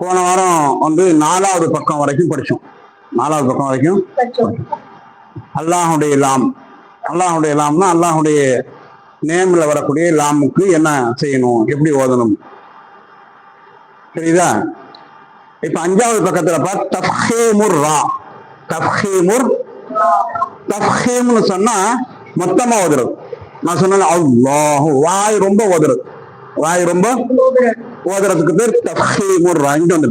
போன வாரம் வந்து நாலாவது பக்கம் வரைக்கும் படிச்சோம். நாலாவது பக்கம் வரைக்கும் அல்லாஹுடைய லாம். அல்லாஹுடைய லாம்னா அல்லாஹுடைய நேம்ல வரக்கூடிய லாமுக்கு என்ன செய்யணும்? எப்படி ஓதணும்? தெரியுதா இப்ப அஞ்சாவது பக்கத்துல தஃஹீமுர் ரா. தஃஹீமுர் தஃஹீம்னு சொன்னா மொத்தமா ஓதுறது. நான் சொன்னேன் அல்லாஹ் வாய் ரொம்ப ஓதுறது. வாய் ரொம்ப ஓதுறதுக்கு பேர் தஃஹீமுர் ரா இங்க வந்து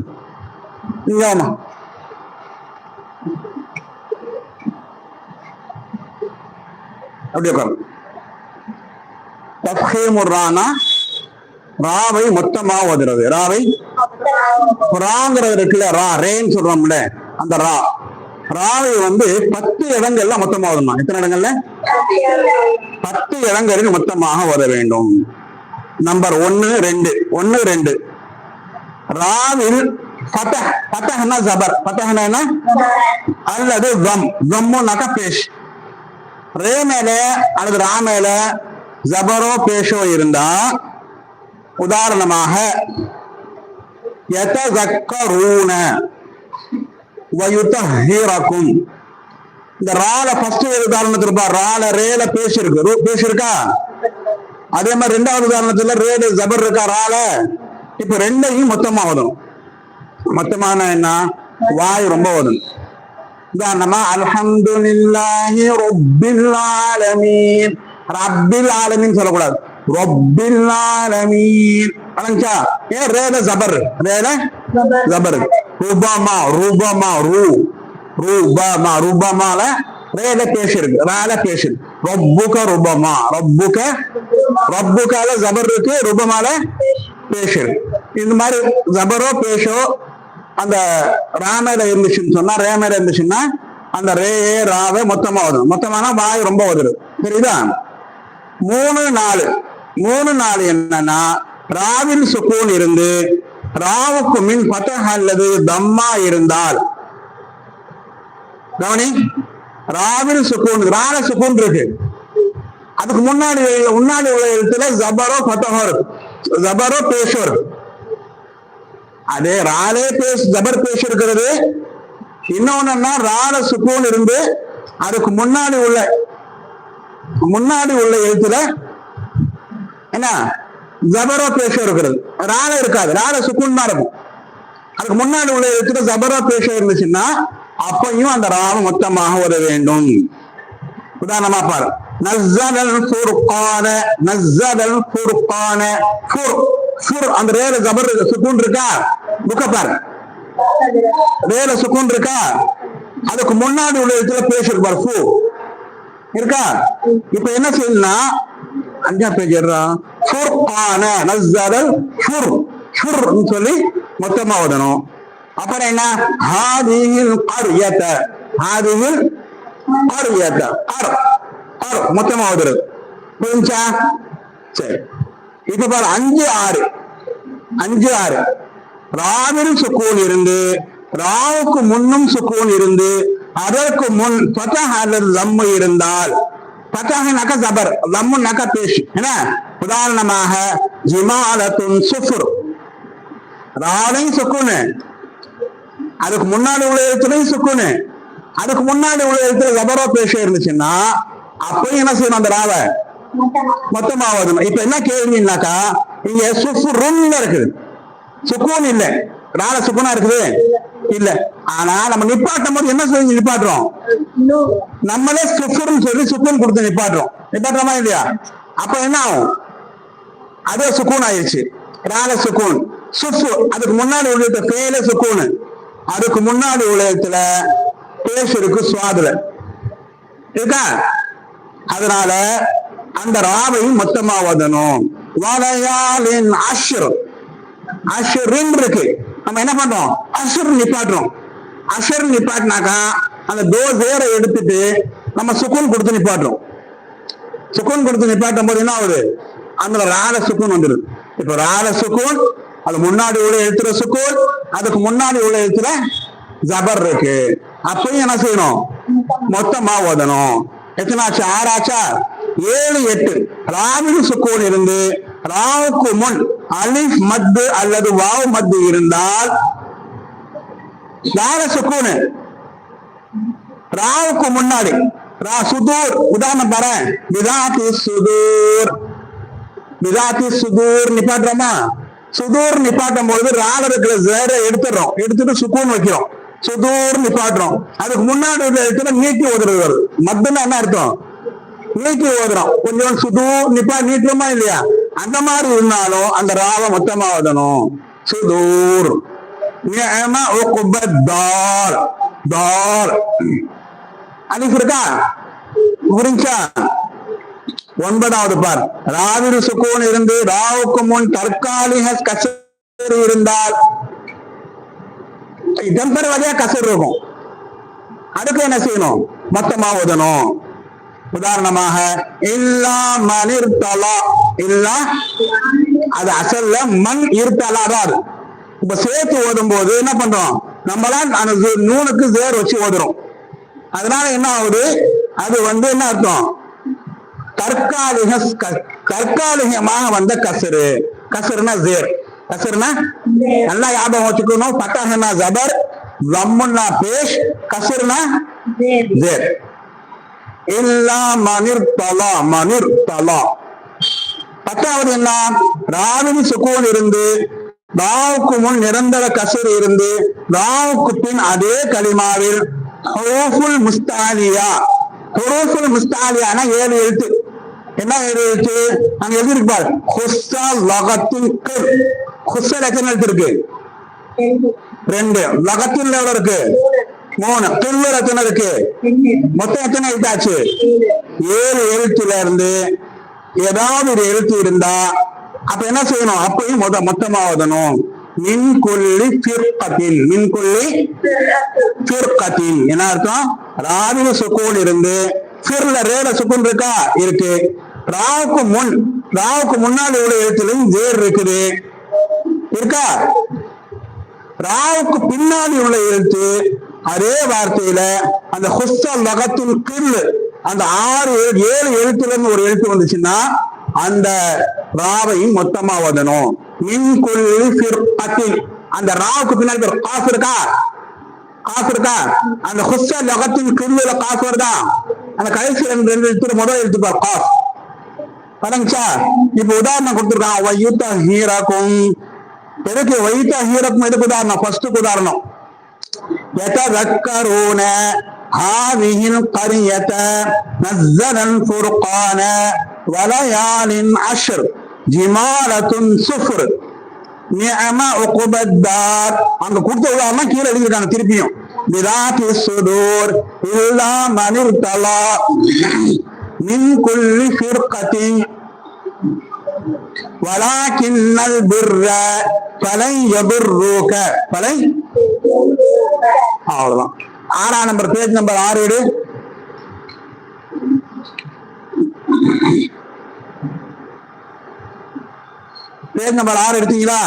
அப்படி உட்காரு. தஃஹீமுர் ரானா? ராவை மொத்தமா ஓதுறது. ராவை ராங்கிறது இருக்குல்ல ரா ரேன்னு சொல்றோம்ல அந்த ரா. ராவை வந்து பத்து இடங்கள்ல மொத்தமா ஓதணும். எத்தனை இடங்கள்ல? பத்து இடங்களில் மொத்தமாக ஓத வேண்டும். நம்பர் ஒன்னு ரெண்டு. ஒன்னு ரெண்டு. ராவில் பத்தஹ் பத்தஹ்னா ஜபர். பத்தஹ்னா என்ன? அல்லது ஜம் ஜம்முனாக்கா பேஷ். ரே மேல அல்லது ரா மேல ஜபரோ பேஷோ இருந்தா உதாரணமாக யதஸக்கரூன வயுத்தஹிரக்கும் இந்த ரால ஃபர்ஸ்ட் உதாரணத்துக்கு பா ரால ரேல பேஷ் இருக்கு. ரூ- பேஷ் இருக்கா? அதே மாதிரி ரெண்டாவது உதாரணத்துல ரேடு ஜபர் இருக்கா ரால இப்ப ரெண்டையும் மொத்தமா வரும் மொத்தமான என்ன? வாய் ரொம்ப ஓதணும். உதாரணமா அல்ஹம்துலில்லாஹி ரப்பில் ஆலமீன். ரப்பில் ஆலமீன் சொல்லக்கூடாது. ரப்பில் ஆலமீன். அலங்கா ஏன் ரேல ஜபர். ரேல ஜபர். ரூபமா ரூபமா ரூ. ரூபமா ரூபமால ரேல பேஷ் இருக்கு ரால பேஷ் ரொப்புக்க ரூபமா. ரொப்புக்க ரப்புக்கால ஜபர் இருக்கு ரூபமால பேஷ் இந்த மாதிரி ஜபரோ பேஷோ அந்த ராமேல இருந்துச்சுன்னு சொன்னா ரேமேல இருந்துச்சுன்னா அந்த ரே ராவை மொத்தமா வரும். மொத்தமானா வாய் ரொம்ப வருது தெரியுதா மூணு நாலு. மூணு நாலு என்னன்னா ராவில் சுக்கூன் இருந்து ராவுக்கு மின் பத்தக அல்லது தம்மா இருந்தால். கவனி? ராவில் சுக்கூன் ரால சுக்கூன் இருக்கு. அதுக்கு முன்னாடி முன்னாடி உள்ள எழுத்துல ஜபரோ பத்தகோ இருக்கு ஜபரோ பேஷோ அதே ராலே பேஸ் ஜபர் பேஷ் இருக்கிறது. இன்னொன்னா ரால சுக்கூன் இருந்து அதுக்கு முன்னாடி உள்ள முன்னாடி உள்ள எழுத்துல என்ன? ஜபரோ பேஷ இருக்கிறது. ரால இருக்காது. ரால சுக்குன் தான் இருக்கும். அதுக்கு முன்னாடி உள்ள எழுத்துல ஜபரோ பேஷ இருந்துச்சுன்னா அப்பையும் அந்த ராவ மொத்தமாக வர வேண்டும். உதாரணமா பாரு. நஸ்ஸலல் ஃபுர்கான நஸ்ஸலல் ஃபுர்கான ஃபுர் ஃபுர் அந்த ரேல ஜபர் சுக்கூன் இருக்கா? புக்க பாரு. ரேல சுக்கூன் இருக்கா? அதுக்கு முன்னாடி உள்ள இடத்துல பேசிருப்பார் ஃபு. இருக்கா? இப்ப என்ன செய்யணும்னா அஞ்சா பேஜ் ஃபுர்கான நஸ்ஸலல் ஃபுர். ஃபுர்னு சொல்லி மொத்தமா ஓடணும் அப்புறம் என்ன? ஹாதியில் கர்யத ஹாதிஹில் கர்யத அர் மொத்தமா ஓதுறது புரிஞ்சா சரி. இப்ப பாரு அஞ்சு ஆறு. அஞ்சு ஆறு. ராவிலும் சுக்கூன் இருந்து ராவுக்கு முன்னும் சுக்கூன் இருந்து அதற்கு முன் பத்தஹ் அல்லது லம்மு இருந்தால் பத்தஹனாக்க ஜபர் லம்முனாக்க பேஷ். என்ன? உதாரணமாக ஜிமாலத்துன் சுஃபுர். ராலையும் சுக்கூனு அதுக்கு முன்னாடி உள்ள எழுத்துலையும் சுக்குனு அதுக்கு முன்னாடி உள்ள எழுத்துல ஜபரோ பேச இருந்துச்சுன்னா அப்பயும் என்ன செய்யணும் அந்த ராவை? மொத்தமாவது இப்ப என்ன கேள்வினாக்கா இங்க சுஃபுருன்னு இருக்குது. சுக்கூன் இல்ல. ரால சுக்குனா இருக்குது? இல்ல. ஆனா நம்ம நிப்பாட்டும் போது என்ன சொல்லி நிப்பாட்டுறோம்? நம்மளே சுஃபுர்னு சொல்லி சுக்கூன் கொடுத்து நிப்பாட்டுறோம். நிப்பாட்டுறோமா இல்லையா? அப்ப என்ன ஆகும்? அதே சுக்கூன் ஆயிடுச்சு ரால சுக்கூன். சுஃபு அதுக்கு முன்னாடி உள்ள பேல சுக்கூனு அதுக்கு முன்னாடி உலகத்துல பேஷ் இருக்கு சுவாதுல. இருக்கா? அதனால அந்த ராவையும் மொத்தமா ஓதணும் வளையாலின் அஷர். அஷ்ரின் இருக்கு. நம்ம என்ன பண்றோம்? அஷர் நிப்பாட்டுறோம். அஷர் நிப்பாட்டினாக்கா அந்த தோ சேர எடுத்துட்டு நம்ம சுக்குன் கொடுத்து நிப்பாட்டுறோம். சுக்குன் கொடுத்து நிப்பாட்டும் போது என்ன ஆகுது? அந்த ரால சுக்குன் வந்துடுது இப்ப ரால சுக்குன் அது முன்னாடி உள்ள எழுத்துற சுக்குன் அதுக்கு முன்னாடி உள்ள எழுத்துற ஜபர் இருக்கு. அப்பயும் என்ன செய்யணும்? மொத்தமா ஓதணும். எத்தனாச்சு? ஆறாச்சா? ஏழு எட்டு. ராவில் சுக்கூன் இருந்து ராவுக்கு முன் அலிஃப் மத்து அல்லது வாவ் மத்து இருந்தால் தார சுக்கூனு? ராவுக்கு முன்னாடி. ரா சுதூர். உதாரணம் தரேன் விதாதி சுதூர். விதாதி சுதூர் நிப்பாட்டுறோமா? சுதூர் நிப்பாட்டும் பொழுது ராவ இருக்கிற ஜேர எடுத்துடுறோம். எடுத்துட்டு சுக்கூன் வைக்கிறோம். சுதூர் நிப்பாட்டுறோம். அதுக்கு முன்னாடி உள்ள இடத்துல நீட்டி ஓதுறது வருது என்ன அர்த்தம்? நீட்டி ஓதுறோம். கொஞ்சம் சுதூர் நிப்பா நீட்டுமா இல்லையா? அந்த மாதிரி இருந்தாலும் அந்த ராவ மொத்தமா ஓதணும். சுதூர். தார். தார். அலிஃப் இருக்கா? புரிஞ்சா? ஒன்பதாவது பார். ராவிரு சுக்கூன் இருந்து ராவுக்கு முன் தற்காலிக கச்சேரி இருந்தால் டெம்பரவரியா கசர் இருக்கும் அதுக்கு என்ன செய்யணும்? மொத்தமா ஓதணும். உதாரணமாக இல்லா மண் தலா இல்லா அது அசல்ல மண் இருத்தலா தான் இப்ப சேர்த்து ஓதும் போது என்ன பண்றோம்? நம்மளாம் அந்த நூனுக்கு சேர் வச்சு ஓதுறோம். அதனால என்ன ஆகுது? அது வந்து என்ன அர்த்தம்? தற்காலிக தற்காலிகமாக வந்த கசரு. கசருனா ஜேர். கசருனா நல்லா ஞாபகம் வச்சுக்கணும் பட்டாகனா ஜபர். லம்முன்னா பேஷ். கசருனா ஜேர். இல்லா மனிர் தலா மனிர் தலா பத்தாவது என்ன ராவின் சுக்கூன் இருந்து ராவுக்கு முன் நிரந்தர கசர் இருந்து ராவுக்கு பின் அதே கலிமாவில் ஹுரூஃபுல் முஸ்தாலியா. ஹுரூஃபுல் முஸ்தாலியானா ஏழு எழுத்து. என்ன ஏழு எழுத்து? அங்க எழுதி இருப்பார் ஹுஸ்ஸா லகத்தின் ஹுஸ்ஸல் எத்தனை எழுத்து இருக்கு? ரெண்டு. லகத்தின் எவ்வளவு இருக்கு? மூணு. கில்லர் எத்தனை இருக்கு? மொத்தம் எத்தனை எழுத்தாச்சு? ஏழு. எழுத்துல இருந்து ஏதாவது ஒரு எழுத்து இருந்தா அப்ப என்ன செய்யணும்? அப்பயும் மொத மொத்தமா ஓதணும். மின் கொல்லி பிற்பத்தின் மின் கொல்லி பிற்பத்தின் என்ன அர்த்தம்? ராவில சுக்கூன் இருந்து பிறல ரேல சுக்கூன் இருக்கா? இருக்கு. ராவுக்கு முன் ராவுக்கு முன்னாடி உள்ள எழுத்துலையும் வேர் இருக்குது. இருக்கா? ராவுக்கு பின்னாடி உள்ள எழுத்து அதே வார்த்தையில அந்த ஹுஸ்ஸல் லகத்துல் கில் அந்த ஆறு ஏழு எழுத்துல இருந்து ஒரு எழுத்து வந்துச்சுன்னா அந்த ராவையும் மொத்தமா ஓதணும். மின் கொல்லி அந்த ராவுக்கு பின்னாடி ஒரு காசு இருக்கா? காசு இருக்கா? அந்த ஹுஸ்ஸல் லகத்துல் கில்லுல காசு வருதா? அந்த கடைசி ரெண்டு ரெண்டு எழுத்து முதல் எழுத்து பார் காசு வணங்கச்சா இப்ப உதாரணம் கொடுத்துருக்கான் வயுத்த ஹீரக்கும். எதுக்கு? வைத்த ஹீரக்கும் எதுக்கு உதாரணம்? ஃபர்ஸ்டுக்கு உதாரணம். எத தக்கரூன ஹாதிஹின் கரியத நஸ்ஸனன் ஃபுர்கான வலயாலின் அஷ்ர் ஜிமாலத்துன் சுஃப்ர் நிஅம உக்குபத்தார் அங்க கொடுத்த உதாரணம் கீழே எழுதிருக்காங்க திருப்பியும். பிராதி சுதூர் இல்லா மனிர்தலா மின் குள்ளி ஃபிர்கத்தின் வலாக்கின்னல் பிர்ர பலை எபிர்ரூக பலை? அவ்வளவுதான். ஆறாம் நம்பர் பேஜ் நம்பர் ஆறு எடு. பேஜ் நம்பர் ஆறு எடுத்தீங்களா?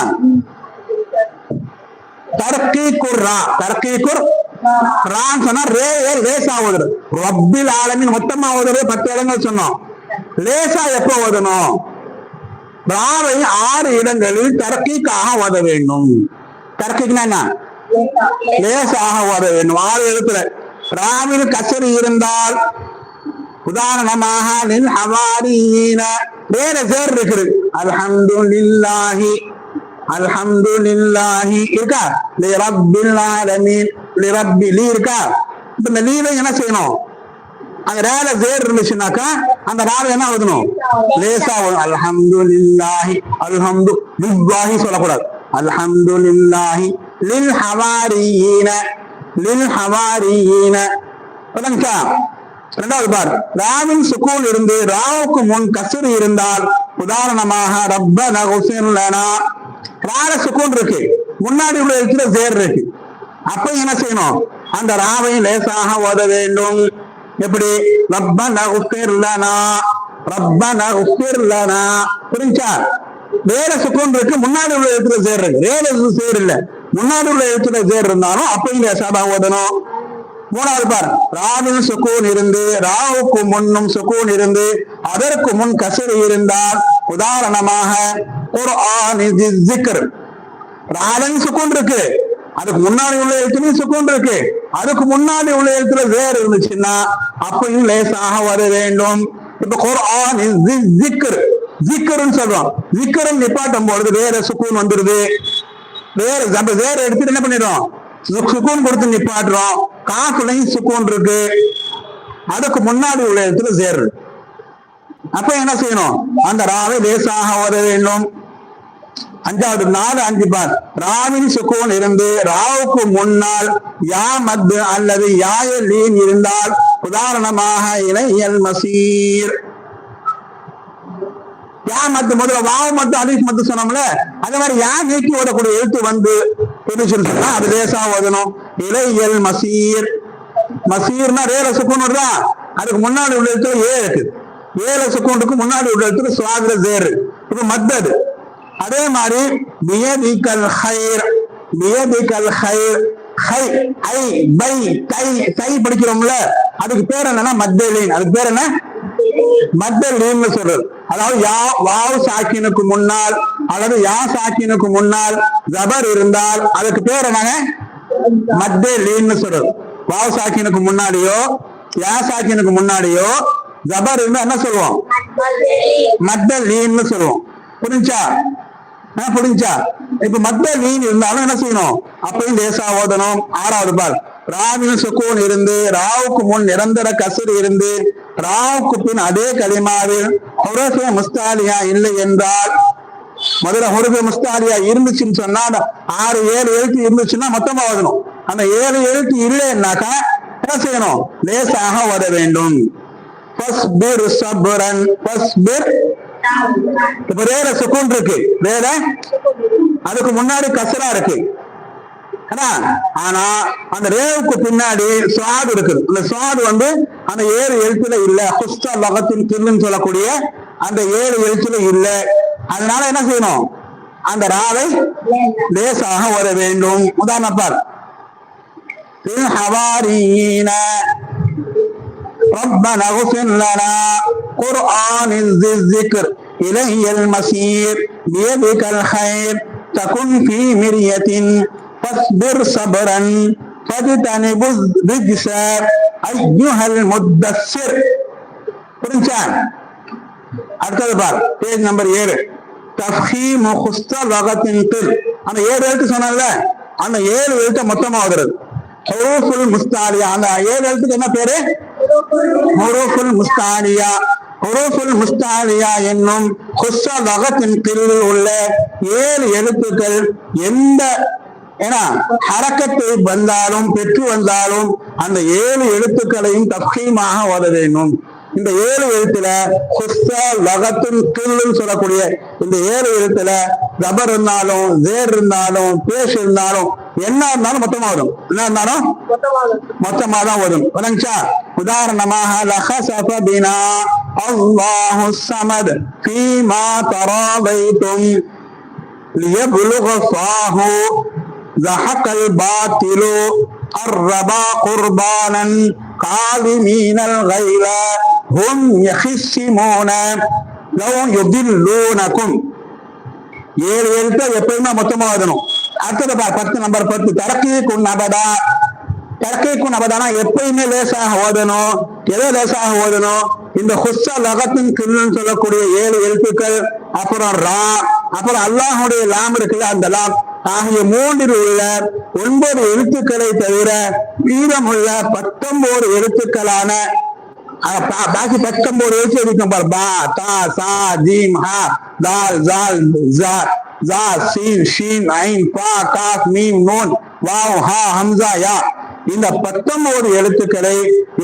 தரக்கை குர்ரா தரக்கை குர் ரான் சொன்னா ரே ஏர் லேசா ஓதுறது. ரப்பில் ஆலமின் மொத்தமா ஓதுறது பத்து இடங்கள் சொன்னோம். லேசா எப்போ ஓதணும்? ராவை ஆறு இடங்களில் தர்க்கிக்காக ஓத வேண்டும். தர்க்கிக்னா என்ன? லேசாக ஓத வேண்டும். ஆறு எழுத்துல ராவில் கசரி இருந்தால் உதாரணமாக நில் ஹவாரீன வேற சேர் இருக்குது. அல்ஹம்துலில்லாஹி அல்ஹம்துலில்லாஹி இருக்கா? லி ரப்பில் ஆலமீன் லி ரப்பி லீ இருக்கா? இப்ப இந்த லீல என்ன செய்யணும்? அந்த ரேல வேர் இருந்துச்சுனாக்கா அந்த ராவை என்ன எழுதணும் லேசா அல்ஹம்து லில்லாஹி அல்ஹம்து லில்லாஹி சொல்லக்கூடாது. அல்ஹம்துலில்லாஹி லில் ஹவாரீன லில் ஹவாரீன இரண்டாவது பார். ராவின் சுக்கூன் இருந்து ராவுக்கு முன் கசரு இருந்தால் உதாரணமாக ரப்ப நகுசின்லனா ரால சுக்கூன் இருக்கு. முன்னாடி உள்ள இருக்கிற சேர் இருக்கு. அப்ப என்ன செய்யணும்? அந்த ராவை லேசாக ஓத வேண்டும். எப்படி? ரப்பன ஹுசைன்லனா ரப்பன ஹுசைன்லனா புரிஞ்சா? வேற சுக்கோன் இருக்கு முன்னாடி உள்ள எழுத்துல சேர் இருக்கு. வேற சேர் இல்ல. முன்னாடி உள்ள எழுத்துல சேர் இருந்தாலும் அப்பயும் லேசாக ஓதணும். மூணாவது பார் ராவில் சுக்கூன் இருந்து ராவுக்கு முன்னும் சுக்கூன் இருந்து அதற்கு முன் கசர் இருந்தால் உதாரணமாக குர்ஆன் ஜிக்ர். ராலன் சுக்கூன் இருக்கு. அதுக்கு முன்னாடி உள்ள எழுத்துலயும் சுக்கூன் இருக்கு. அதுக்கு முன்னாடி உள்ள எழுத்துல வேறு இருந்துச்சுன்னா அப்பயும் லேசாக வர வேண்டும். இப்ப குர்ஆன் ஜிக்கர் ஜிக்கர்னு சொல்றோம். ஜிக்கர்னு நிப்பாட்டும் பொழுது வேற சுக்கூன் வந்துருது. வேற நம்ம வேற எடுத்துட்டு என்ன பண்ணிடுறோம்? சுக்கூன் கொடுத்து நிப்பாட்டுறோம். காசுலையும் சுக்கூன் இருக்கு. அதுக்கு முன்னாடி உள்ள இடத்துல சேரு அப்ப என்ன செய்யணும்? அந்த ராவை லேசாக வர வேண்டும். அஞ்சாவது நாலு அஞ்சு பார். ராவின் சுக்கூன் இருந்து ராவுக்கு முன்னால் யா மத்து அல்லது யாய லீன் இருந்தால் உதாரணமாக இளையல் மசீர். யா மத்து முதல்ல வாவு மத்து அலிஃப் மத்து சொன்னோம்ல அதே மாதிரி யா நீக்கி ஓடக்கூடிய எழுத்து வந்து இருந்துச்சுன்னு அது லேசா ஓதணும். இலையல் மசீர். மசீர்னா ரேல சுக்கோன் தான் அதுக்கு முன்னாடி உள்ள எழுத்துல ஏ இருக்கு. ஏல சுக்கோனுக்கு முன்னாடி உள்ள எழுத்துல சுவாதிர தேர் இது மத்தது. அதே மாதிரி பியதிகல் ஹைர் பியதிகல் ஹைர் ஹை ஐ பை கை கை படிக்கிறோம்ல அதுக்கு பேர் என்னன்னா மத்தலீன். அதுக்கு பேர் என்ன? மத்தலீன்னு சொல்றது. அதாவது யா வாவ் சாக்கினுக்கு முன்னால் அல்லது யா சாக்கினுக்கு முன்னால் ஜபர் இருந்தால் அதுக்கு பேர் என்னங்க? மத்தலீன்னு சொல்றது. வாவ் சாக்கினுக்கு முன்னாடியோ யா சாக்கினுக்கு முன்னாடியோ ஜபர் இருந்தா என்ன சொல்லுவோம்? மத்த லீன்னு சொல்லுவோம். புரிஞ்சா? புரிஞ்சா இப்ப மத்த வீண் இருந்தாலும் என்ன செய்யணும்? அப்பயும் லேசா ஓதணும். ஆறாவது பால் ராவின் சுக்கூன் இருந்து ராவுக்கு முன் நிரந்தர கசுர் இருந்து ராவுக்கு பின் அதே களிமாவில் ஹுரஃபே முஸ்தாலியா இல்லை என்றால் முதல்ல ஹுரஃபே முஸ்தாலியா இருந்துச்சுன்னு சொன்னா ஆறு ஏழு எழுத்து இருந்துச்சுன்னா மொத்தமா ஓதணும். அந்த ஏழு எழுத்து இல்லைன்னாக்கா என்ன செய்யணும்? லேசாக ஓத வேண்டும். ஃபஸ்பிர் சப்ரன் ஃபஸ்பிர் இப்ப வேற சுக்கூன் இருக்கு. வேற அதுக்கு முன்னாடி கசரா இருக்கு. ஆனா அந்த ரேவுக்கு பின்னாடி சுவாது இருக்குது. அந்த சுவாது வந்து அந்த ஏழு எழுத்துல இல்ல. ஹுஸ்தா லகத்தின் கில்லுன்னு சொல்லக்கூடிய அந்த ஏழு எழுத்துல இல்ல. அதனால என்ன செய்யணும்? அந்த ராவை லேசாக வர வேண்டும். உதாரணப்பார் ربنا اغفر لنا قرآن ذي الذكر إلي المسير بيدك الخير تكن في مرية فاصبر صبرا فاجتنب الرجس أيها المدثر புரிஞ்சா அடுத்தது பார் பேஜ் நம்பர் ஏழு தஃஹீமு குஸ்த லகத்தின் தில் அந்த ஏழு எழுத்து சொன்னல அந்த ஏழு எழுத்தை மொத்தமா வருது ஹுரூஃபுல் முஸ்தாலியா அந்த ஏழு எழுத்துக்கு என்ன பேரு ஹுரூஃபுல் முஸ்தாலியா ஹுரூஃபுல் முஸ்தாலியா என்னும் ஹுஸ்ஸ வகத்தின் பிரிவில் உள்ள ஏழு எழுத்துக்கள் எந்த ஏன்னா ஹரக்கத்தை வந்தாலும் பெற்று வந்தாலும் அந்த ஏழு எழுத்துக்களையும் தப்கீமாக ஓத வேண்டும். இந்த ஏழு எழுத்துல ஹுஸ்ஸ லகத்தின் கீழ்னு சொல்லக்கூடிய இந்த ஏழு எழுத்துல ரபர் இருந்தாலும் ஜேர் இருந்தாலும் பேஷ் இருந்தாலும் என்ன இருந்தாலும் மொத்தமா வரும் என்ன இருந்தாலும் மொத்தமா தான் வரும் புரிஞ்சா உதாரணமாக லஹசஃப பினா அல்லாஹு ஸமத் ஃபீமா தராதைத்தும் ليبلغ فاه زحق الباطل الربا قربانا காலிமீனல் கைல ஹும் யஹிஸ்ஸிமூன லவும் யுதில்லூனகும். ஏழு எழுத்த எப்பயுமே மொத்தமா எழுதணும் அடுத்தது பார் பத்து நம்பர் பத்து. தரக்கீக்குன் அபதா தரக்கீக்குன் அபதானா எப்பயுமே லேசாக ஓதணும். எதோ லேசாக ஓதணும்? இந்த ஹுஸ்ஸா லகத்தின் கில்லுன்னு சொல்லக்கூடிய ஏழு எழுத்துக்கள் அப்புறம் ரா அப்புறம் அல்லாஹுடைய லாம் இருக்குல்ல அந்த லா ஆகிய மூன்றில் உள்ள ஒன்பது எழுத்துக்களை தவிர மீதமுள்ள பத்தொன்பது எழுத்துக்களான பா- பாக்கி பத்தொன்பது எழுத்து இருக்கும் பார். பா தா சா ஜீம் ஹா தால் ஜால் ஜா ஜா சீன் ஷீன் ஐன் பா கா மீம் நூன் வாவ் ஹா ஹம்சா யா. இந்த பத்தொன்பது எழுத்துக்களை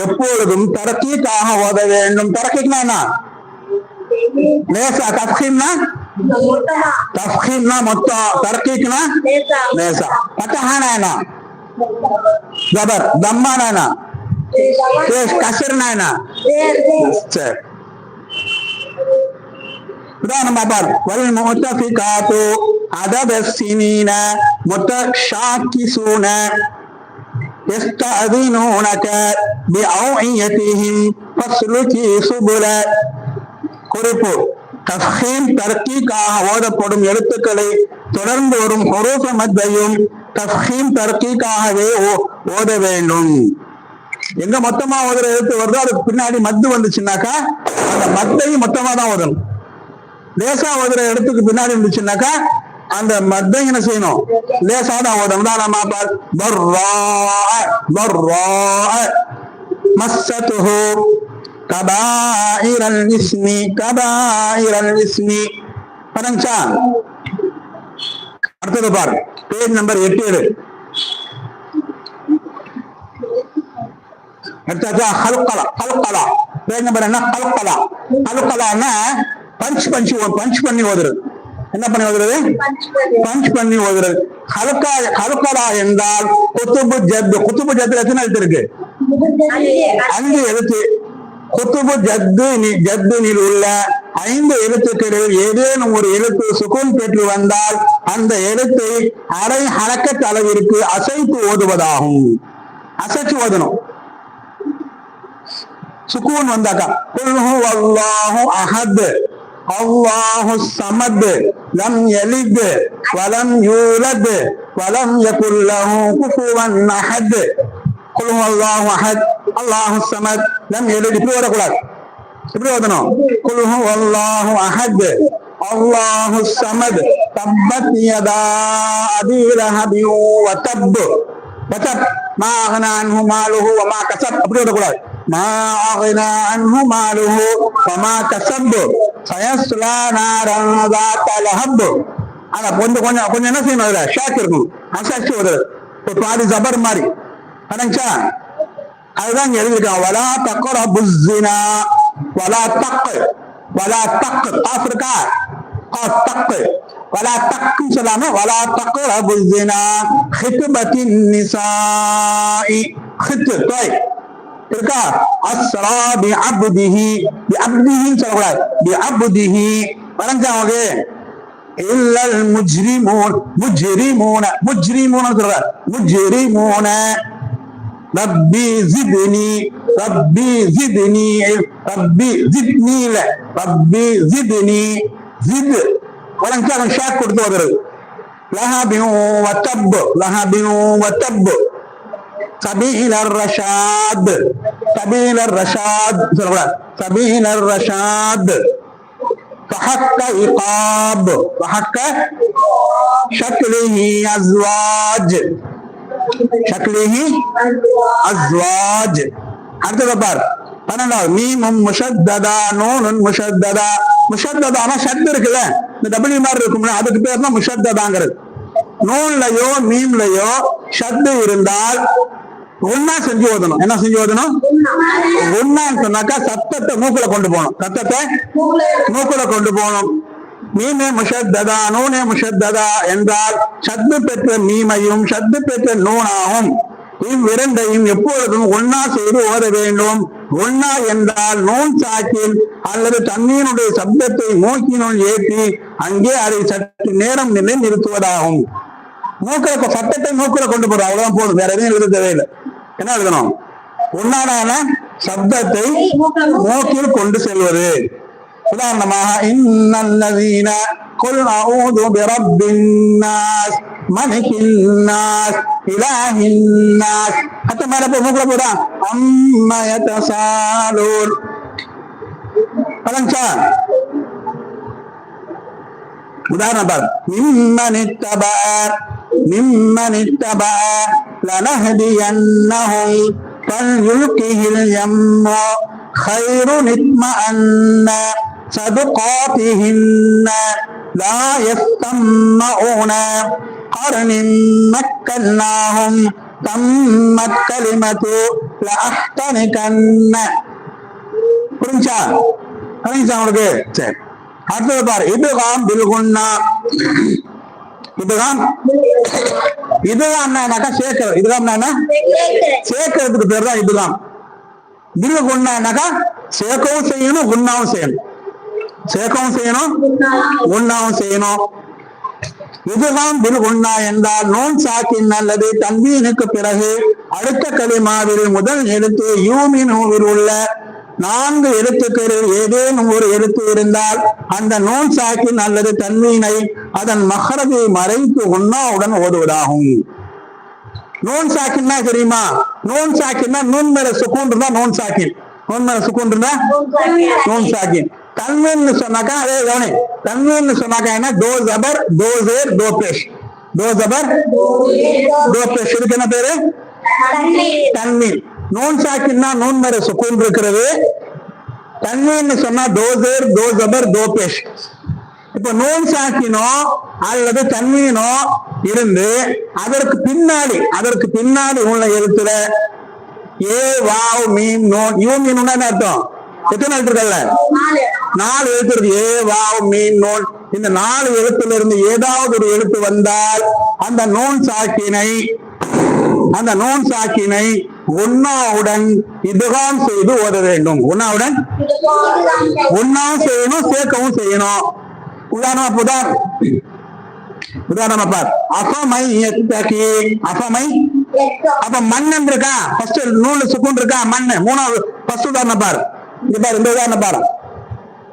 எப்பொழுதும் தரக்கீக்காக ஓத வேண்டும். தரக்கீக்னா என்ன? லேசா தஃகீம்னா தஃகீம்னா மொத்தம் தரக்கீக்னா லேசா பத்தஹானா என்ன ஜபர் தம்மானா என்ன பேஷ் கசர்னா என்ன சரி உதாரணம் பார் வல் முத்தஃபிகாத்து அதப சினீன முத்தஷாக்கிசூன يستأذنونك بأوعيتهم فاسلك سبل குறிப்பு தஃஹீம் தர்க்கீக்காக ஓதப்படும் எழுத்துக்களை தொடர்ந்து வரும் ஹுரூஃப மத்தையும் தஃஹீம் தர்க்கீக்காகவே ஓ- ஓத வேண்டும். எங்க மொத்தமா ஓதுற எழுத்து வருதோ அதுக்கு பின்னாடி மத்து வந்துச்சுன்னாக்கா அந்த மத்தையும் மொத்தமா தான் ஓதணும். லேசா ஓதுற இடத்துக்கு பின்னாடி இருந்துச்சுன்னாக்கா அந்த மத்தை என்ன செய்யணும்? லேசா தான் ஓதணும். தான் நம்ம பார் பர்ரா பர்ரா மஸ்ஸத்துஹு கபாயிரல் இஸ்மி கபாயிரல் இஸ்மி பரஞ்சா அடுத்தது பார். பேஜ் நம்பர் எட்டு ஏழு. அடுத்ததா ஹல்கலா ஹல்கலா பேஜ் நம்பர் என்ன? ஹல்கலா ஹல்கலான்னா பஞ்ச் பஞ்சு பஞ்ச் பண்ணி ஓதுறது. என்ன பண்ணி ஓதுறது? பஞ்ச் பண்ணி ஓதுறது. ஹல்கா ஹல்கலா என்றால் குத்துபு ஜத்து குத்துபு ஜத்துல எத்தனை எழுத்து இருக்கு? அஞ்சு எழுத்து. குத்துபு ஜத்து ஜத்துனில் உள்ள ஐந்து எழுத்துக்களில் ஏதேனும் ஒரு எழுத்து சுகூன் பெற்று வந்தால் அந்த எழுத்தை அரை ஹலக்கத் அளவிற்கு அசைத்து ஓதுவதாகும். அசைச்சு ஓதணும். சுக்கூன் வந்தாக்கா. குல்ஹு அல்லாஹு அஹத் அல்லாஹு சமத் லம் எலித் வலம் யூலத் வலம் யகுல்லஹு குஃபுவன் அஹத். குல்ஹு அல்லாஹு அஹத் அல்லாஹு சமத் லம் யலித் இப்படி வரக்கூடாது இப்படி ஓதணும் குல் ஹுவ அல்லாஹு அஹத் அல்லாஹு சமத் தப்பத் யதா அபி லஹபி வ தப் வதப் மா அகனா அன்ஹு மாலுஹு வ மா கசப் அப்படி வரக்கூடாது மா அகனா அன்ஹு மாலுஹு வ மா கசப் சயஸ்லா நாரன் ذات லஹப் ஆனா கொஞ்சம் கொஞ்சம் கொஞ்சம் என்ன செய்யணும் அதுல ஷாக் இருக்கும் அசாட்சி வருது ஒரு பாதி ஜபர் மாதிரி அடங்கச்சா أيضا يريد ولا تقرب الزنا ولا تقرب ولا تقرب أفريقيا قد تق ولا تق ولا تقرب الزنا. خطبة النساء. خط طيب. ارقى اسرى بعبده بعبده سلامه بعبده. ولن إلا المجرمون مجرمون مجرمون مجرمون. ربي زدني ربي زدني ربي زدني لا ربي زدني زد. ولن كان شاكر دوبر لها بيو وتب لها بيو وتب. سبيل الرشاد سبيل الرشاد. سبيل الرشاد. فحق إقاب فحق شكله أزواج. அடுத்த அஸ்வாஜ் அடுத்ததை பார் பன்னெண்டாவது மீமும் முஷத்ததா நூனும் முஷத்ததா முஷத்ததானா ஷத் இருக்குல்ல இந்த டபிள்யூ மாதிரி இருக்கும்ல அதுக்கு பேர் தான் முஷத்ததாங்கிறது நூன்லயோ மீம்லயோ ஷத்து இருந்தால் ஒன்னா செஞ்சு ஓதணும் என்ன செஞ்சு ஓதணும் ஒன்னா சொன்னாக்கா சத்தத்தை மூக்குல கொண்டு போனோம் சத்தத்தை மூக்குல கொண்டு போனோம் மீமே முஷத்ததா நூனே முஷத்ததா என்றால் சத்து பெற்ற மீமையும் சத்து பெற்ற நூனாகும். இவ்விரண்டையும் எப்பொழுதும் ஒன்னா செய்து ஓத வேண்டும். ஒன்னா என்றால் நூன் சாக்கில் அல்லது தண்ணீருடைய சப்தத்தை மூக்கினுள் ஏற்றி அங்கே அதை சற்று நேரம் நின்று நிறுத்துவதாகும். மூக்கில சத்தத்தை மூக்கில கொண்டு போறது அவ்வளவுதான் போதும். வேற எதுவும் எழுத தேவையில்லை. என்ன எழுதணும்? உன்னாடான சப்தத்தை மூக்கில் கொண்டு செல்வது. உதாரணமாக இன்னல்லதீன قل أعوذ برب الناس ملك الناس إله الناس حتى ما نبقى مقرب أما يتسالون பலன்ச்சா உதாரணம் பார் மிம்மன் இத்தபா மிம்மன் இத்தபா லனஹதியன்னஹும் ஃபல்யுல்கிஹில் யம்மு خير اطمأن صدقاتهن لا يستمعون قرن مكناهم تمت كلمة لأحتنكن புரிஞ்சா புரிஞ்சா உங்களுக்கு சரி அடுத்தது பாரு இதுகாம் பில்குன்னா இதுகாம் இதுகாம் என்னக்கா சேர்க்கிறது இதுகாம் என்ன சேர்க்கிறதுக்கு பேர் தான் இதுகாம் பில்லு குன்னாக்கா சேர்க்கவும் செய்யணும் குன்னாவும் செய்யணும் சேர்க்கவும் செய்யணும் குன்னாவும் செய்யணும். இதுதான் பில் உண்ணா என்றால் நோன் சாக்கின் அல்லது தன்வீனுக்கு பிறகு அடுத்த கலிமாவில் முதல் எழுத்து யூமினூவில் உள்ள நான்கு எழுத்துக்களில் ஏதேனும் ஒரு எழுத்து இருந்தால் அந்த நோன் சாக்கின் அல்லது தன்வீனை அதன் மகரதை மறைத்து உண்ணாவுடன் ஓதுவதாகும். நோன் சாக்கின்னா தெரியுமா? நோன் சாக்கின்னா நூன் மேல சுக்கூன். இருந்தா நோன் சாக்கின் நோன் மேல சுக்கூன். இருந்தா நோன் சாக்கின். தன்வீன்னு சொன்னாக்கா அதே கவனி தன்வீன்னு சொன்னாக்கா என்ன? தோ ஜபர் தோ ஜேர் தோ பேஷ். தோ ஜபர் தோ பேஷ். இதுக்கு என்ன பேரு? தன்வீன் நூன் சாக்கின்னா நூன் மேல சுக்கூன் இருக்கிறது. தன்வீன்னு சொன்னா தோ ஜேர் தோ ஜபர் தோ பேஷ். இப்ப நூன் சாக்கினோ அல்லது தன்வீனோ இருந்து அதற்கு பின்னாடி அதற்கு பின்னாடி உள்ள எழுத்துல ஏ வாவ் மீன் நோன். யூ மீன் என்ன அர்த்தம்? எத்தனை எழுத்து இருக்கல்ல நாலு. எழுத்து இருக்கு ஏ வாவ் மீன் நோன். இந்த நாலு எழுத்துல இருந்து ஏதாவது ஒரு எழுத்து வந்தால் அந்த நோன் சாக்கினை அந்த நோன் சாக்கினை உண்ணாவுடன் இதுகாம் செய்து ஓத வேண்டும். உண்ணாவுடன் உண்ணா செய்யணும் சேர்க்கவும் செய்யணும். உதாரணமா புதான் உதாரணமா பார். அசமை எத்தகி அப்ப மண்ணன் இருக்கா ஃபர்ஸ்ட் நூலு சுக்குன் இருக்கா மண்ணு மூணாவது ஃபர்ஸ்ட் உதாரணம் பார். பாரு இந்த உதாரணம் பாரு.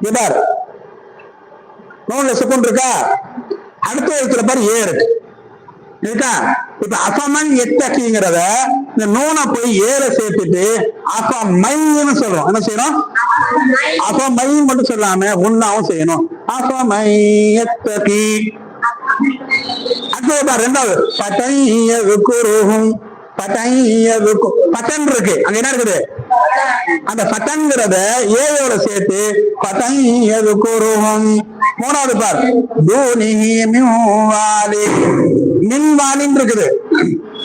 இங்க பாரு. நூல்ல சுக்குன் இருக்கா? அடுத்த எழுத்துல பாரு ஏ இருக்கு. இருக்கா இப்ப அசமன் எத்தகிங்கிறத இந்த நூனை போய் ஏல சேர்த்துட்டு அசமைன்னு சொல்றோம். என்ன செய்யணும் அசமை மட்டும் சொல்லாம உண்ணாவும் செய்யணும். அசமை எத்தகி. அடுத்தது பாரு ரெண்டாவது. பட்டைய விக்குருகும் பட்டைய பட்டன் இருக்கு. அங்க என்ன இருக்குது? அந்த பத்தங்கிறத ஏயோட சேர்த்து பதங் எது கூறுவோம்? மூணாவது பார் தூணிஹி மின்வாலி. மின்வாலின்னு இருக்குது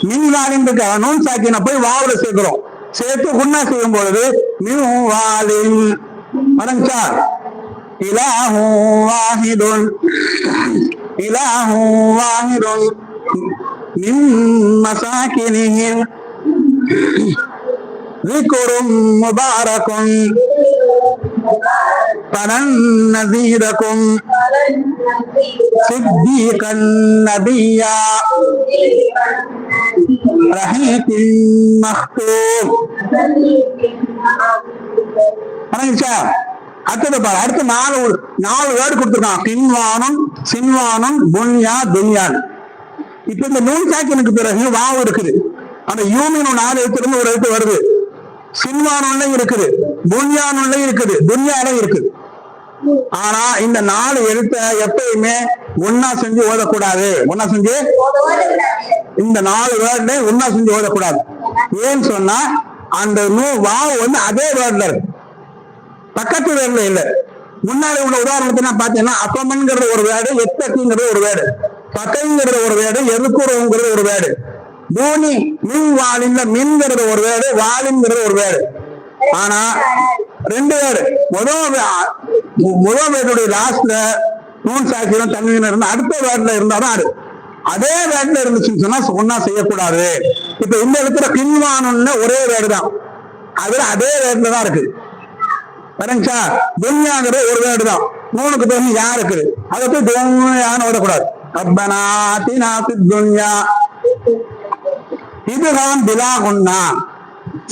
மின்வாலின்னு இருக்கு நூன் சாக்கின போய் வாவுல சேர்க்கிறோம். சேர்த்து குன்னா செய்யும் பொழுது மின்வாலின் வணங்கச்சா இலாஹும் வாஹிதுன். இலாஹும் வாஹிதுன். மின் மசாக்கினின் ذكر مبارك فلن نزيدكم صديقا نبيا رحيق مختوم வணங்கிச்சா அடுத்தது பாரு அடுத்து நாலு நாலு வேர்டு கொடுத்துருக்கான் கின்வானம் சின்வானம் புன்யா துன்யான் இப்ப இந்த நூல் சாக்கினுக்கு பிறகு வாவு இருக்குது அந்த யூமினும் நாலு எழுத்துல ஒரு எழுத்து வருது சின்வானம்லையும் இருக்குது புன்யானும்லையும் இருக்குது துன்யாலையும் இருக்குது. ஆனா இந்த நாலு எழுத்த எப்பயுமே ஒன்னா செஞ்சு ஓதக்கூடாது. ஒன்னா செஞ்சு? இந்த நாலு வேர்டு ஒன்னா செஞ்சு ஓதக்கூடாது. ஏன்னு சொன்னா அந்த நூ வாவு வந்து அதே வேர்ட்ல இருக்கு. பக்கத்து வேர்ல இல்ல. முன்னாடி உள்ள உதாரணத்தை நான் பார்த்தீங்கன்னா அப்பமன்கிறது ஒரு வேடு எத்தக்குங்கிறது ஒரு வேடு பக்கைங்கிறது ஒரு வேடு எதுக்குறவுங்கிறது ஒரு வேடு பூமி மின் வாலின்ல மின்கிறது ஒரு வேடு வாலின்கிறது ஒரு வேடு. ஆனா ரெண்டு வேடு. முதல் வே- முதல் வேடுடைய லாஸ்ட்ல நூன் சாக்கிரம் தன்மையினர் இருந்தா அடுத்த வேர்ட்ல இருந்தாலும் அது அதே வேட்ல இருந்துச்சுன்னு சொன்னா ஒன்னா செய்யக்கூடாது. இப்ப இந்த இடத்துல பின்வானம்னு ஒரே வேடு தான் அதுல அதே வேர்ட்ல தான் இருக்கு வரீங்களா துன்யாங்கிறது ஒரு வேடு தான் மூணுக்கு பேரும் யா இருக்குது? அதை போய் துன்யான்னு ஓடக்கூடாது. அப்பனா துன்யா. இதுதான் பிலா குன்னா.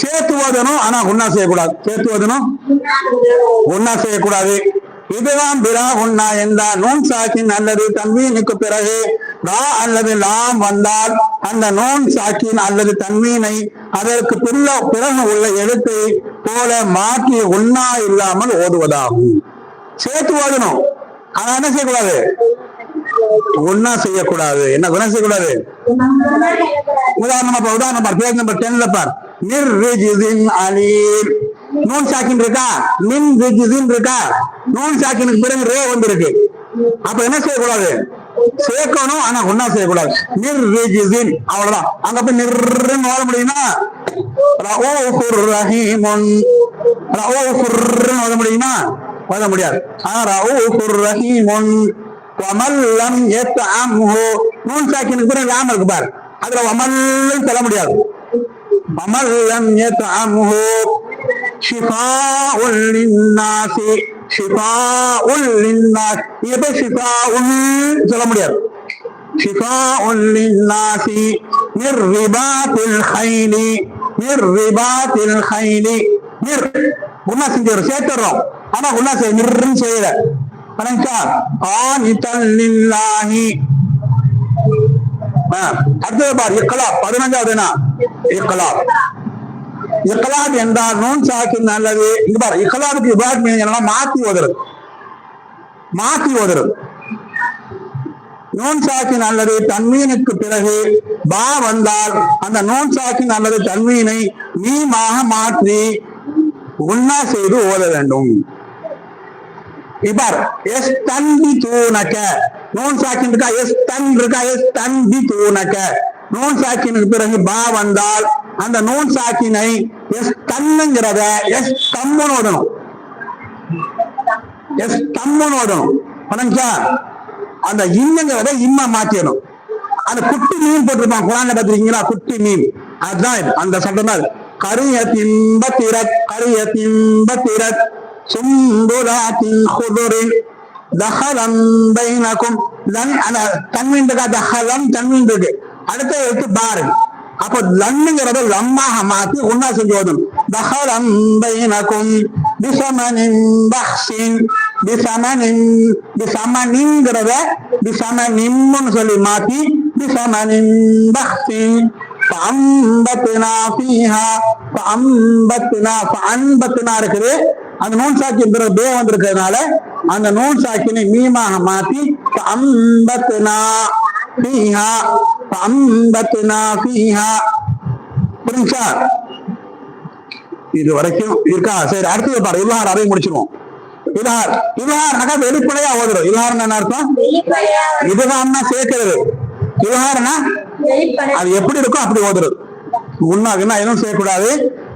சேர்த்து ஓதணும் ஆனா குன்னா செய்யக்கூடாது. சேர்த்து ஓதணும்? குன்னா செய்யக்கூடாது. இதுதான் பிலா குன்னா என்றால் நூன் சாக்கின் அல்லது தன்வீனுக்கு பிறகு ரா அல்லது லாம் வந்தால் அந்த நூன் சாக்கின் அல்லது தன்வீனை அதற்கு பின்ன பிறகு உள்ள எழுத்தை போல மாற்றி உண்ணா இல்லாமல் ஓதுவதாகும். சேர்த்து ஓதணும். ஆனா என்ன செய்யக்கூடாது? ஒன்னா செய்யக்கூடாது. என்ன குணம் செய்யக்கூடாது? உதாரணமா பார், உதாரணமா பார், பேஜ் நம்பர் டென்ல பார். நிர் ரிஜிதின் அலீம். நூன் சாக்கின் இருக்கா? மின் ரிஜிதின் இருக்கா? நூன் சாக்கினுக்கு பிறகு ரே வந்திருக்கு அப்ப என்ன செய்யக்கூடாது? சேர்க்கணும் ஆனா ஒன்னா செய்யக்கூடாது. நிர் ரிஜிதின் அவ்வளவுதான். அங்க போய் நிர்ன்னு வாழ முடியுமா? ரஹூஃபுர் ரஹீமுன். ரவுஃபுர்ன்னு வாழ முடியுமா? வாழ முடியாது. ஆனா ரஹூஃபுர் ரஹீமுன். ஒமல்லம் ஏத்த ஆங்கு நூல் சாக்கினுக்கு பிறகு ராம் இருக்கு பாரு அதுல ஒமல்லும் சொல்ல முடியாது மமல்லம் ஏத்த ஆங்கு ஷிஃபா உல்லின்னாசி ஷிபா உல்லின்னாசி இது போய் ஷிபா உள் சொல்ல முடியாது ஷிஃபா உள்ளின்னாசி மிர் ரிபாத்தில் ஹைனி மிர் ரிபாத்தில் ஹைனி நிர் குன்னா செஞ்சு சேர்த்துறோம் ஆனா குன்னா செய்ய மிர்ன்னு செய்யல பனங்கா ஆனிதல் லில்லாஹி அடுத்தது பார் இக்கலா பதினஞ்சாவது இக்கலா இக்கலாத் என்றால் நோன் சாக்கி நல்லது? இங்க பாரு இக்கலாபுக்கு இபாத் என்னன்னா மாத்தி ஓதுறது. மாத்தி ஓதுறது. நோன் சாக்கின் அல்லது தன்மீனுக்கு பிறகு பா வந்தால் அந்த நோன் சாக்கின் அல்லது தன்மீனை மீமாக மாற்றி உண்ணா செய்து ஓத வேண்டும். இபார். எஸ் தந்தி தூணக்க. நூன் சாக்கின் இருக்கா? எஸ் தன் இருக்கா? எஸ் தந்தி தூணக்க. நூன் சாக்கினுக்கு பிறகு பா வந்தால் அந்த நூன் சாக்கினை எஸ் தன்னுங்கிறத எஸ் தம்முன்னு ஓதணும். எஸ் தம்முன்னு ஓதணும். பணஞ்சா அந்த இன்னங்கிறத இம்மா மாத்திடணும் அந்த குட்டி மீன் போட்டிருப்பான். குழந்தை பார்த்துருக்கீங்களா? குட்டி மீன். அதுதான் அந்த சட்டம் தான் கரியத்தின் பத்திரத் திம்ப பத்திரத் சும்புராத்தின் குதுரின் தஹலம் பைனக்கும் லன் அந்த தன்மீன் இருக்கா தஹலம் தன்மீன் இருக்கு அடுத்த எழுத்து பாரு அப்ப லன்னுங்கிறத லம்மாக மாத்தி உன்னா செஞ்சு ஓதும் தஹலம் பைனக்கும் பிசமனின் பஹ்சின் பிசமனின் பிசமனிங்கிறத பிசமனிம்னு சொல்லி மாத்தி பிசமனின் பஹ்சின் فأنبتنا فيها فأنبتنا فأنبتنا இருக்குது அந்த நூன் சாக்கின் பிறகு பே வந்திருக்கிறதுனால அந்த நூன் சாக்கினை மீமாக மாத்தி அம்பத்துனா பீஹா அம்பத்துனா பீஹா. புரிஞ்சா இது வரைக்கும் இருக்கா? சரி அடுத்தது பாரு இல்லார் அதையும் முடிச்சிருவோம். இல்லார் இல்லார்னாக்கா வெளிப்படையா ஓதுறோம். இல்லார்னு என்ன அர்த்தம்? இதுதான் சேர்க்கிறது. இல்லார்னா அது எப்படி இருக்கோ அப்படி ஓதுறது. உண்ணாக்குன்னா எதுவும் செய்யக்கூடாது.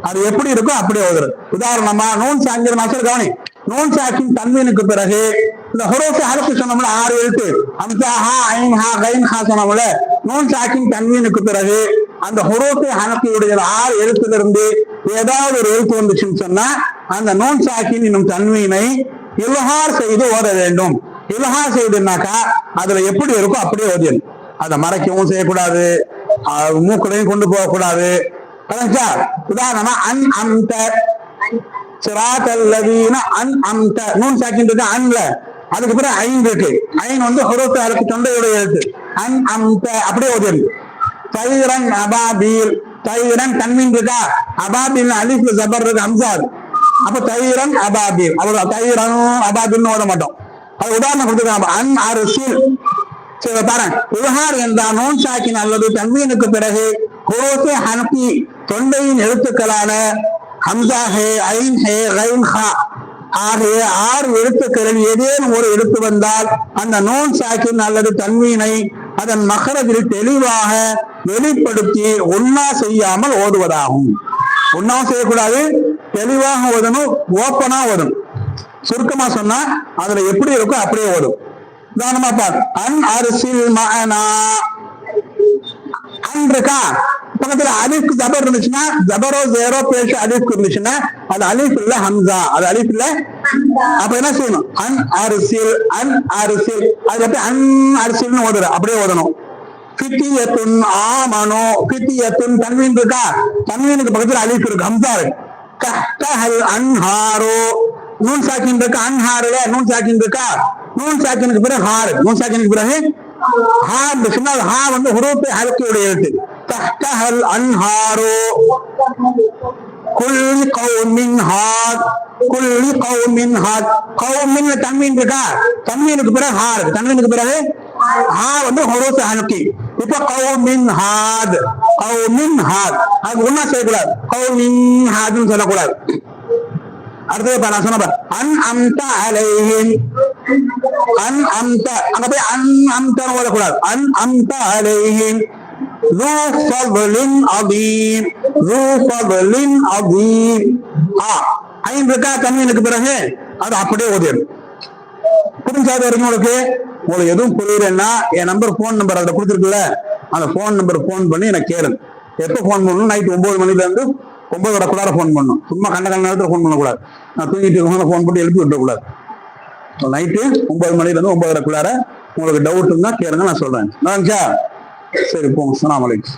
அது எப்படி இருக்கோ அப்படி ஓதுறது உதாரணமா நூன் சாங்கிற மாசம் கவனி. நூன் சாக்கின் தன்மீனுக்கு பிறகு இந்த ஹுரோசை அரசு சொன்னோம்ல ஆறு எழுத்து. அம்சா ஹா ஐன் ஹா கைன் ஹா சொன்னோம்ல நூன் சாக்கின் தன்மீனுக்கு பிறகு அந்த ஹுரோசை ஹனப்பியுடைய ஆறு எழுத்துல இருந்து ஏதாவது ஒரு எழுத்து வந்துச்சுன்னு சொன்னா அந்த நூன் சாக்கின் என்னும் தன்மீனை இலஹார் செய்து ஓத வேண்டும். இலஹார் செய்துனாக்கா அதுல எப்படி இருக்கோ அப்படியே ஓதியணும் அதை மறைக்கவும் செய்யக்கூடாது. மூக்களையும் கொண்டு போகக்கூடாது. கரெக்டா உதாரணமா அன் அம்த சிராத்தல்லவீன அன் அம்த நூன் சாக்கின் அன்ல அதுக்கு பிறகு ஐன் இருக்கு. ஐன் வந்து ஹுரூஃப் அலுக்கு தொண்டையுடைய எழுத்து. அன் அம்த அப்படியே ஓதியது தைரன் அபாபீல் தைரன் தன்மீன் இருக்கா? அபாபீல் அலிஃப் ஜபர் இருக்கு அம்சாது அப்ப தைரன் அபாபீல் அவ்வளவு தைரன் அபாபீல்னு ஓட மாட்டோம். அது உதாரணம் கொடுத்துருக்காங்க. அன் அரிசில் சரி பாருங்க. உலகார் என்றால் நோன் சாக்கின் அல்லது தன்மீனுக்கு பிறகு குரோசே ஹனபி தொண்டையின் எழுத்துக்களான ஹம்சா ஹே ஐன் ஹே ரைன் ஹா ஆகிய ஆறு எழுத்துக்களில் ஏதேனும் ஒரு எழுத்து வந்தால் அந்த நோன் சாக்கின் அல்லது தன்மீனை அதன் மகரத்தில் தெளிவாக வெளிப்படுத்தி ஒன்னா செய்யாமல் ஓதுவதாகும். ஒன்னா செய்யக்கூடாது தெளிவாக ஓதணும் ஓப்பனா ஓதணும். சுருக்கமா சொன்னா அதுல எப்படி இருக்கோ அப்படியே ஓடும் உதாரணமா பார் அன் அரிசில் மகனா அன் இருக்கா பக்கத்துல அலிஃப் ஜபர் இருந்துச்சுன்னா ஜபரோ ஜேரோ பேஷ அலிஃப் இருந்துச்சுன்னா அது அலிஃப் இல்ல ஹம்சா. அது அலிஃப் இல்ல அப்ப என்ன செய்யணும்? அன் அரிசில் அன் அரிசில். அது எப்படி அன் அரிசில்னு ஓடுற அப்படியே ஓடணும் பித்தியத்துன் ஆமனோ. பித்தியத்துன் தன்வீன் இருக்கா? தன்வீனுக்கு பக்கத்துல அலிஃப் இருக்கு. ஹம்சா இருக்கு. கஹல் அன்ஹாரோ. நூன் சாக்கின் இருக்கா? அன்ஹாருல நூன் சாக்கின் இருக்கா? நூன் சாக்கினுக்கு பிறகு ஹார். நூன் சாக்கினுக்கு பிறகு ஹா இருந்துச்சுன்னா அது ஹா வந்து ஹுரூப்பை ஹலக்கியுடைய எழுத்து தஹ்தஹல் அன்ஹாரோ குல்லி கௌமின் ஹாத் குல்லி கௌமின் ஹாத் கௌமின் தன்மீன் இருக்கா தன்மீனுக்கு பிறகு ஹா இருக்கு தன்மீனுக்கு பிறகு ஹா வந்து ஹுரூப் ஹலக்கி இப்ப கௌமின் ஹாத் கௌமின் ஹாத் அது ஒன்னா செய்யக்கூடாது கௌமின் ஹாத்னு சொல்லக்கூடாது அடுத்தது பாரு, நான் சொன்ன பாரு. அன் அம்த அலைஹிம் அன் அம்த அங்க போய் அன் அம்த ஓடக்கூடாது அன் அம்த அலைஹிம் ذو فضل عظيم ذو فضل عظيم ஆ ஐந்து இருக்கா தன்மீனுக்கு பிறகு அது அப்படியே ஓதிடும் புரிஞ்சாது வரைக்கும் உங்களுக்கு உங்களுக்கு எதுவும் புரியலன்னா என் நம்பர் ஃபோன் நம்பர் அதில் கொடுத்துருக்குல்ல அந்த ஃபோன் நம்பர் ஃபோன் பண்ணி எனக்கு கேளுங்க எப்போ ஃபோன் பண்ணணும் நைட் ஒன்பது மணில இருந்து ஒன்பதோட குள்ளார ஃபோன் பண்ணணும் சும்மா கண்ட கண்ட நேரத்தில் ஃபோன் பண்ணக்கூடாது நான் தூங்கிட்டு இருக்கவங்க ஃபோன் பண்ணி எழுப்பி விட்டக்கூடாது நைட்டு ஒன்பது மணில இருந்து உங்களுக்கு டவுட் இருந்தா கேளுங்க நான் சொல்றேன். நான்ச்சா சரி போங்க. அஸ்ஸலாமு அலைக்கும்.